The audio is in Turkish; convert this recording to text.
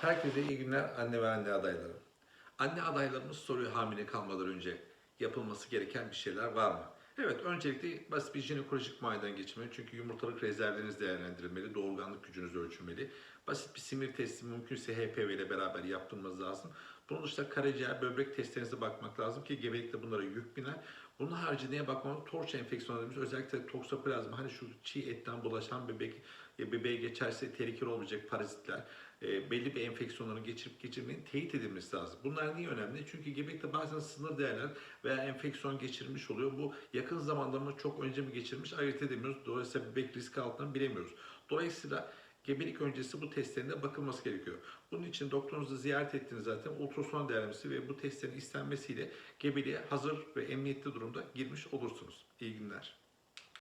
Herkese iyi günler anne ve anne adayları. Anne adaylarımız soruyor hamile kalmadan önce yapılması gereken bir şeyler var mı? Evet öncelikle basit bir jinekolojik muayeneden geçmeli. Çünkü yumurtalık rezervleriniz değerlendirilmeli, doğurganlık gücünüz ölçülmeli. Basit bir simir testi mümkünse HPV ile beraber yaptırmanız lazım. Bunun dışında karaciğer, böbrek testlerinize bakmak lazım ki gebelikte bunlara yük biner. Bunun harici neye bakmamız? Torç enfeksiyonu dediğimiz özellikle toksoplazma hani şu çiğ etten bulaşan bebek bebeğe geçerse tehlikeli olmayacak parazitler e, belli bir enfeksiyonların geçirip geçirmeyin teyit edilmesi lazım. Bunlar niye önemli? Çünkü gebelikte bazen sınır değerler veya enfeksiyon geçirmiş oluyor. Bu yakın zamanda mı çok önce mi geçirmiş ayırt edemiyoruz. Dolayısıyla bebek riski altından bilemiyoruz. Dolayısıyla gebelik öncesi bu testlerinde bakılması gerekiyor. Bunun için doktorunuzu ziyaret ettiğiniz zaten ultrason değerlemesi ve bu testlerin istenmesiyle gebeliğe hazır ve emniyetli durumda girmiş olursunuz. İyi günler.